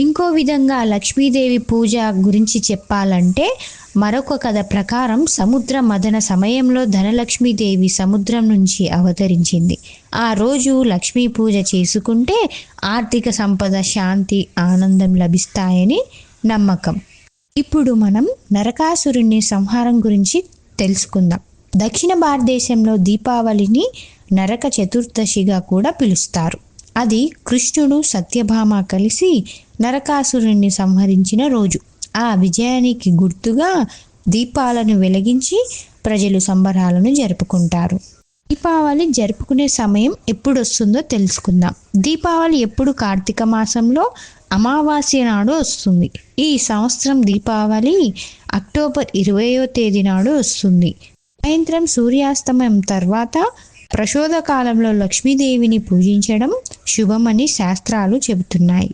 ఇంకో విధంగా లక్ష్మీదేవి పూజ గురించి చెప్పాలంటే మరొక కథ ప్రకారం సముద్ర మదన సమయంలో ధనలక్ష్మీదేవి సముద్రం నుంచి అవతరించింది. ఆ రోజు లక్ష్మీ పూజ చేసుకుంటే ఆర్థిక సంపద శాంతి ఆనందం లభిస్తాయని నమ్మకం. ఇప్పుడు మనం నరకాసురుని సంహారం గురించి తెలుసుకుందాం. దక్షిణ భారతదేశంలో దీపావళిని నరక చతుర్దశిగా కూడా పిలుస్తారు. అది కృష్ణుడు సత్యభామ కలిసి నరకాసురుణ్ణి సంహరించిన రోజు. ఆ విజయానికి గుర్తుగా దీపాలను వెలిగించి ప్రజలు సంబరాలను జరుపుకుంటారు. దీపావళి జరుపుకునే సమయం ఎప్పుడు వస్తుందో తెలుసుకుందాం. దీపావళి ఎప్పుడు కార్తీక మాసంలో అమావాస్య నాడు వస్తుంది. ఈ సంవత్సరం దీపావళి అక్టోబర్ ఇరవయో తేదీ నాడు వస్తుంది. సాయంత్రం సూర్యాస్తమయం తర్వాత ప్రశోధ కాలంలో లక్ష్మీదేవిని పూజించడం శుభమని శాస్త్రాలు చెబుతున్నాయి.